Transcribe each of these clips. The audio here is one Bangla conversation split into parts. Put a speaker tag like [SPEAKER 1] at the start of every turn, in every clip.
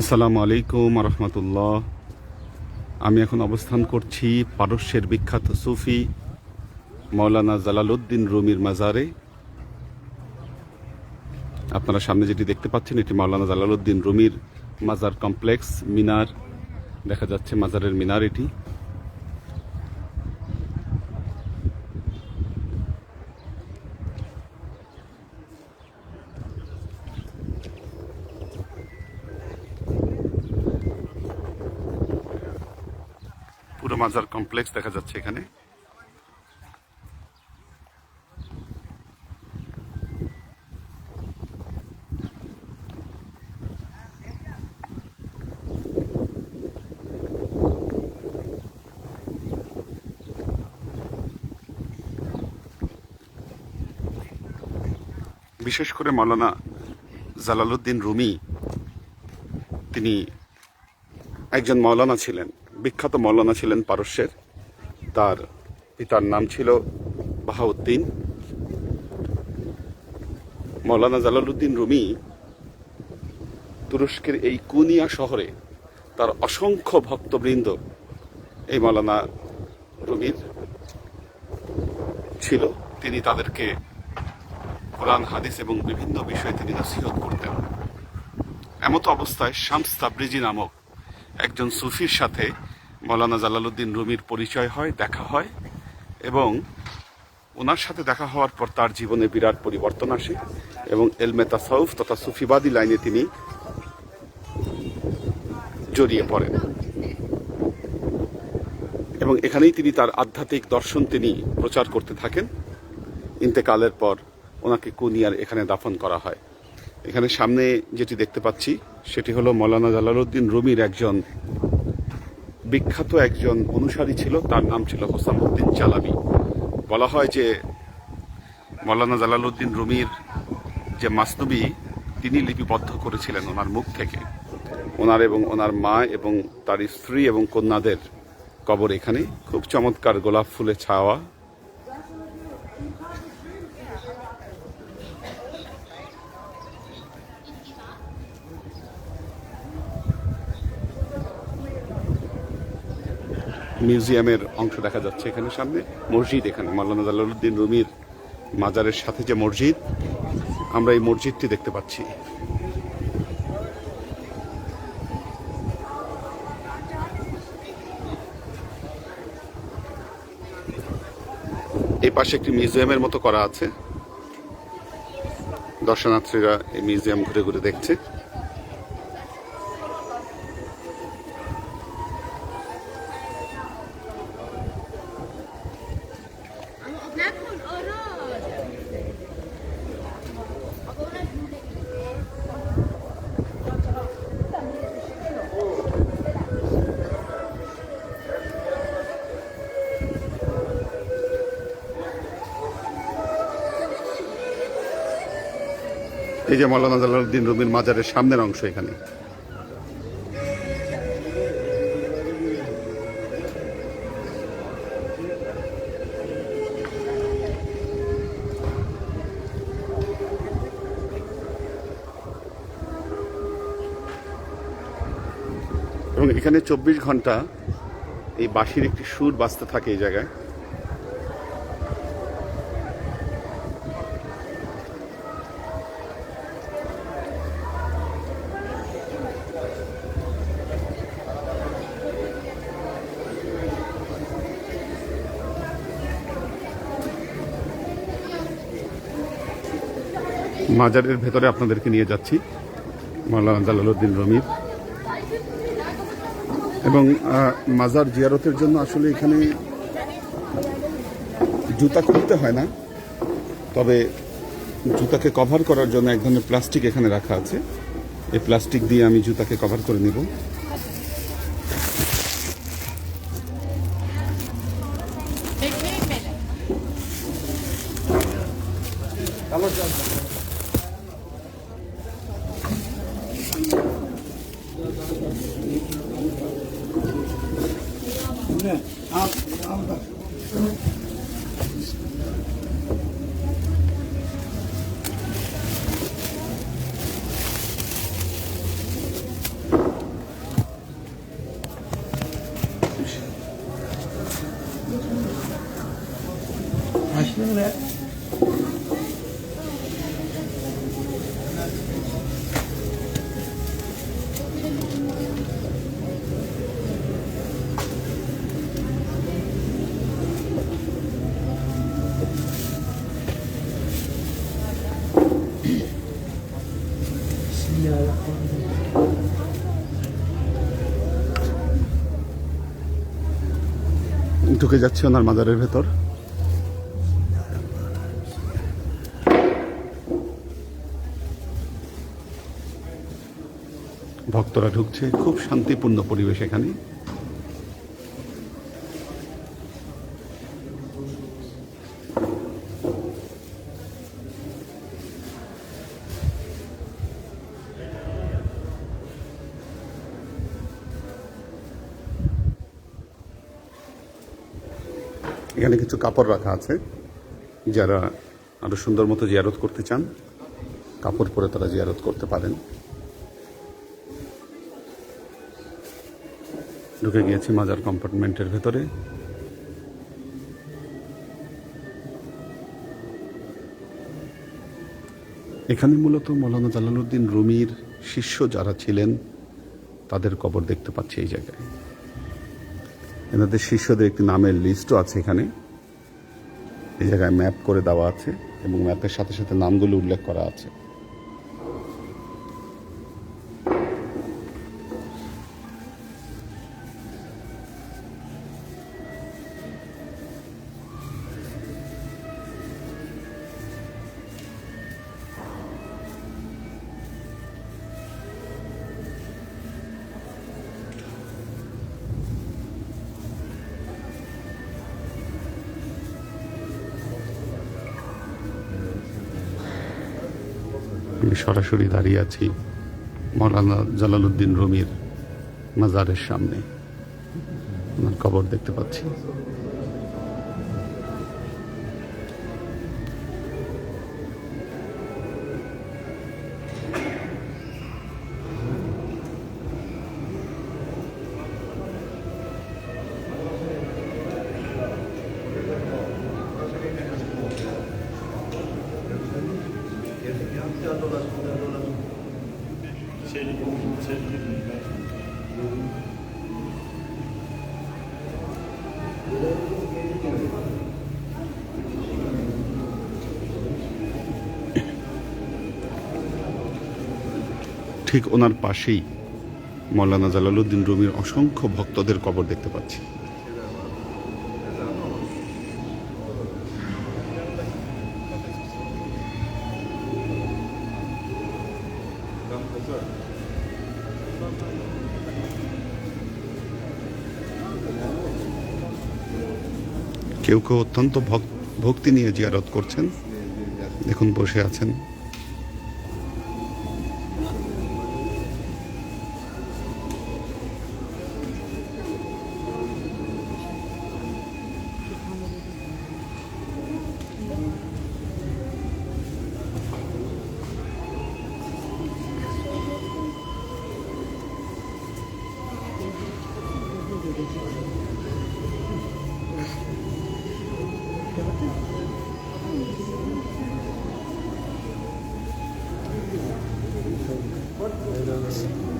[SPEAKER 1] আসসালামু আলাইকুম রহমতুল্লাহ আমি এখন অবস্থান করছি পারস্যের বিখ্যাত সুফি মৌলানা জালালউদ্দিন রুমির মাজারে। আপনারা সামনে যেটি দেখতে পাচ্ছেন, এটি মৌলানা জালালউদ্দিন রুমির মাজার কমপ্লেক্স, মিনার। দেখা যাচ্ছে মাজারের মিনার এটি। মাজার কমপ্লেক্স দেখা যাচ্ছে এখানে। বিশেষ করে মৌলানা জালালউদ্দিন রুমি তিনি একজন মৌলানা ছিলেন। বিখ্যাত মৌলানা ছিলেন পারস্যের। তার পিতার নাম ছিল বাহাউদ্দিন। মৌলানা জালালউদ্দিন রুমি তুরস্কের এই কুনিয়া শহরে তার অসংখ্য ভক্তবৃন্দ এই মৌলানা রুমির ছিল। তিনি তাদেরকে কোরআন, হাদিস এবং বিভিন্ন বিষয়ে তিনি নসিহত করতেন। এমত অবস্থায় শামস তাবরিজি নামক একজন সুফির সাথে মৌলানা জালালউদ্দিন রুমির পরিচয় হয়, দেখা হয়, এবং ওনার সাথে দেখা হওয়ার পর তার জীবনে বিরাট পরিবর্তন আসে, এবং এলমে তাসাউফ তথা সুফিবাদী লাইনে তিনি জড়িয়ে পড়েন। এবং এখানেই তিনি তার আধ্যাত্মিক দর্শন তিনি প্রচার করতে থাকেন। ইন্তেকালের পর ওনাকে কুনিয়ার এখানে দাফন করা হয়। এখানে সামনে যেটি দেখতে পাচ্ছি, সেটি হলো মৌলানা জালালউদ্দিন রুমির একজন বিখ্যাত একজন অনুসারী ছিল, তার নাম ছিল হোসামুদ্দিন চালাবি। বলা হয় যে, মৌলানা জালালউদ্দিন রুমির যে মাসনবী, তিনি লিপিবদ্ধ করেছিলেন ওনার মুখ থেকে। ওনার এবং ওনার মা এবং তার স্ত্রী এবং কন্যাদের কবর এখানে। খুব চমৎকার গোলাপ ফুলে ছাওয়া মিউজিয়ামের অংশ দেখা যাচ্ছে এখানে সামনে। মসজিদ এখানে, মাওলানা জালালউদ্দিন রুমির মাজারের সাথে যে মসজিদ, আমরা এই মসজিদটি দেখতে পাচ্ছি। এই পাশে একটি মিউজিয়ামের মতো করা আছে। দর্শনার্থীরা এই মিউজিয়াম ঘুরে ঘুরে দেখছে। এই যে মৌলানা জালালউদ্দিন রুমির মাজারের সামনের অংশ এখানে। এবং এখানে চব্বিশ ঘণ্টা এই বাঁশির একটি সুর বাজতে থাকে এই জায়গায়। মাজারের ভেতরে আপনাদেরকে নিয়ে যাচ্ছি। মাওলানা জালালউদ্দিন রমির। এবং মাজার জিয়ারতের জন্য আসলে এখানে জুতা খুলতে হয় না। তবে জুতাকে কভার করার জন্য এক ধরনের প্লাস্টিক এখানে রাখা আছে। এই প্লাস্টিক দিয়ে আমি জুতাকে কভার করে নেব। ঢুকে যাচ্ছি ওনার মাজারের ভেতর। ভক্তরা ঢুকছে খুব শান্তিপূর্ণ পরিবেশ এখানে এখানে কিছু কাপড় রাখা আছে। যারা আরও সুন্দর মতো জিয়ারত করতে চান, কাপড় পরে তারা জিয়ারত করতে পারেন। ঢুকে গিয়েছি মাজার কম্পার্টমেন্টের ভেতরে। এখানে মূলত মৌলানা জালালউদ্দিন রুমির শিষ্য যারা ছিলেন, তাদের কবর দেখতে পাচ্ছি এই জায়গায়। এনাদের শিষ্যদের একটি নামের লিস্টও আছে এখানে। এই জায়গায় ম্যাপ করে দেওয়া আছে এবং ম্যাপের সাথে সাথে নামগুলো উল্লেখ করা আছে। আমি সরাসরি দাঁড়িয়ে আছি মৌলানা জালালউদ্দিন রুমির মাজারের সামনে। ওনার কবর দেখতে পাচ্ছি। ঠিক ওনার পাশেই মৌলানা জালালউদ্দিন রুমির অসংখ্য ভক্তদের কবর দেখতে পাচ্ছি। কেউ কেউ অত্যন্ত ভক- ভক্তি নিয়ে জিয়ারত করছেন। দেখুন বসে আছেন।
[SPEAKER 2] Helal olsun.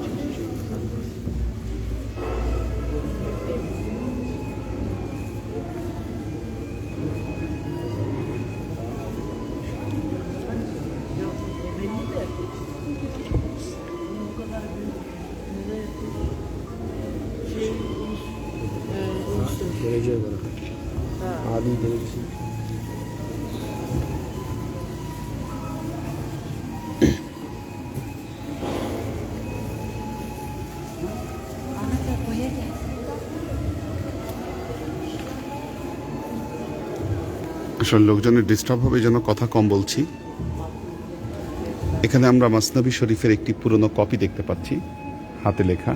[SPEAKER 1] আসলে লোকজনের ডিস্টার্ব হবে যেন কথা কম বলছি। এখানে আমরা মাসনাবি শরীফের একটি পুরনো কপি দেখতে পাচ্ছি, হাতে লেখা,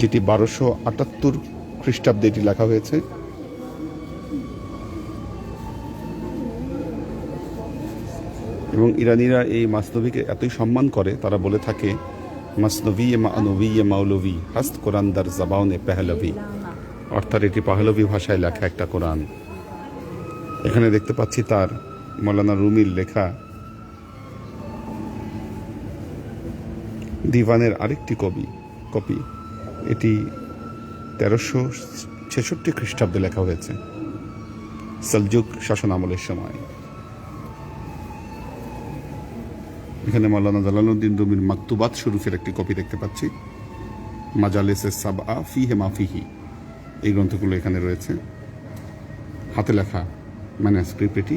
[SPEAKER 1] যেটি বারোশো আটাত্তর খ্রিস্টাব্দে এটি লেখা হয়েছে। এবং ইরানিরা এই মাসনবীকে এতই সম্মান করে, তারা বলে থাকে, মাসনবী এ মানবী এ মাউলভী হাস্ত কোরআন দার জবাউনে পেহলভি অর্থাৎ এটি পাহলভি ভাষায় লেখা একটা কোরআন। এখানে দেখতে পাচ্ছি তার মৌলানা রুমির লেখা। দিওয়ানের আরেকটি কবি, কপি। এটি তেরোশো ছেষট্টি খ্রিস্টাব্দে লেখা হয়েছে। সালজুক শাসন আমলের সময়। এখানে মাওলানা জালালউদ্দিন রুমির মাকতুবাত শরীফের একটি কপি দেখতে পাচ্ছি। মাজালেসে সাবআ ফিহে মাফিহি এই গ্রন্থগুলো এখানে রয়েছে। হাতে লেখা ম্যানাস্ক্রিপ্ট এটি।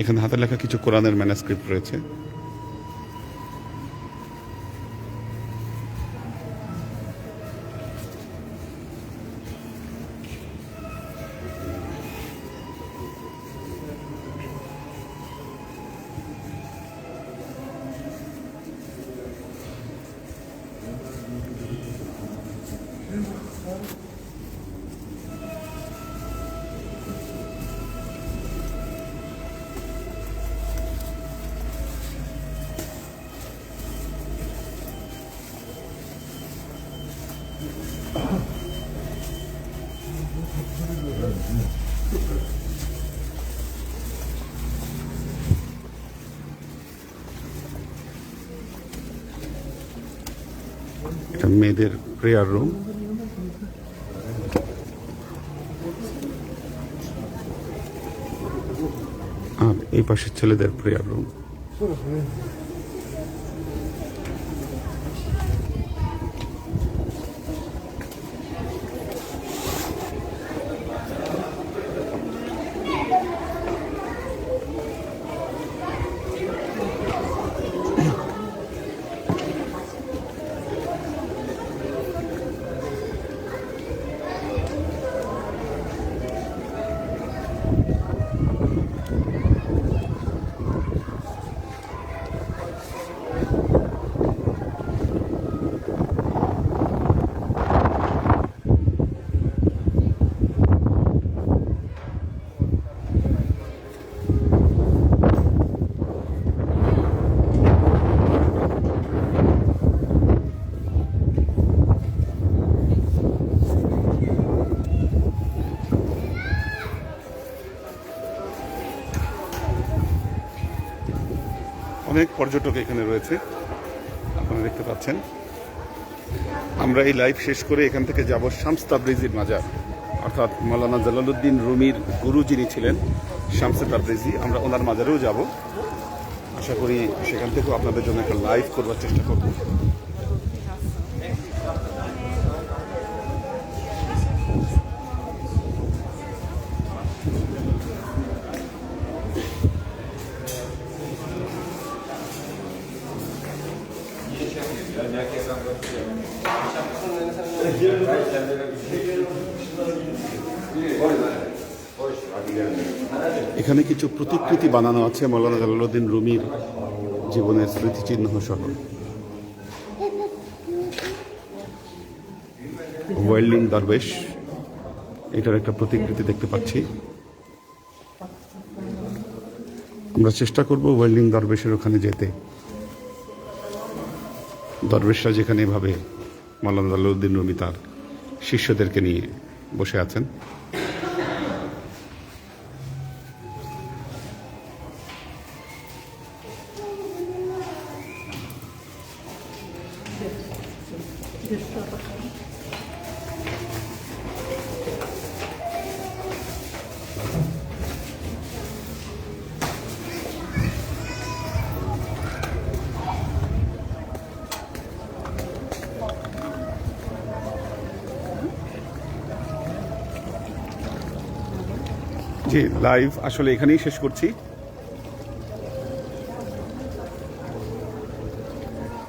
[SPEAKER 1] এখানে হাতে লেখা কিছু কোরআনের ম্যানাস্ক্রিপ্ট রয়েছে। এটা মেয়েদের প্রেয়ার রুম আর এই পাশে ছেলেদের প্রেয়ার রুম Thank you. অনেক পর্যটক এখানে রয়েছে। আপনারা দেখতে পাচ্ছেন। আমরা এই লাইভ শেষ করে এখান থেকে যাব শামস তাবরিজির মাজার। অর্থাৎ মৌলানা জালালুদ্দিন রুমির গুরু যিনি ছিলেন, শামসে তাবরিজি, আমরা ওনার মাজারেও যাব। আশা করি সেখান থেকেও আপনাদের জন্য একটা লাইভ করবার চেষ্টা করব। এখানে কিছু প্রতিকৃতি বানানো আছে মৌলানা জালালউদ্দিন রুমির জীবনের স্মৃতিচিহ্ন সহ। ওয়েল্ডিং দরবেশ এটার একটা প্রতিকৃতি দেখতে পাচ্ছি। আমরা চেষ্টা করব ওয়েল্ডিং দরবেশের ওখানে যেতে। দরবেশরা যেখানে এভাবে মৌলানা জালালউদ্দিন রুমি তার শিষ্যদেরকে নিয়ে বসে আছেন। জি লাইভ আসলে এখানেই শেষ করছি।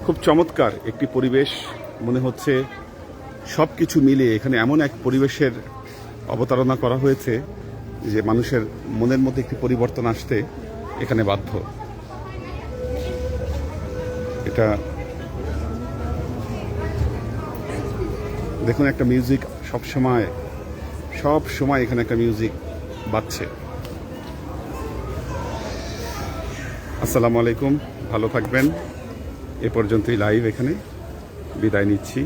[SPEAKER 1] খুব চমৎকার একটি পরিবেশ, মনে হচ্ছে সব কিছু মিলে এখানে এমন এক পরিবেশের অবতারণা করা হয়েছে যে মানুষের মনের মধ্যে একটি পরিবর্তন আসতে এখানে বাধ্য। এটা দেখুন একটা মিউজিক সব সময় সব সময় এখানে একটা মিউজিক বাজছে আসসালামু আলাইকুম ভালো থাকবেন। এ পর্যন্তই লাইভ এখানে। বিদায় নিচ্ছি।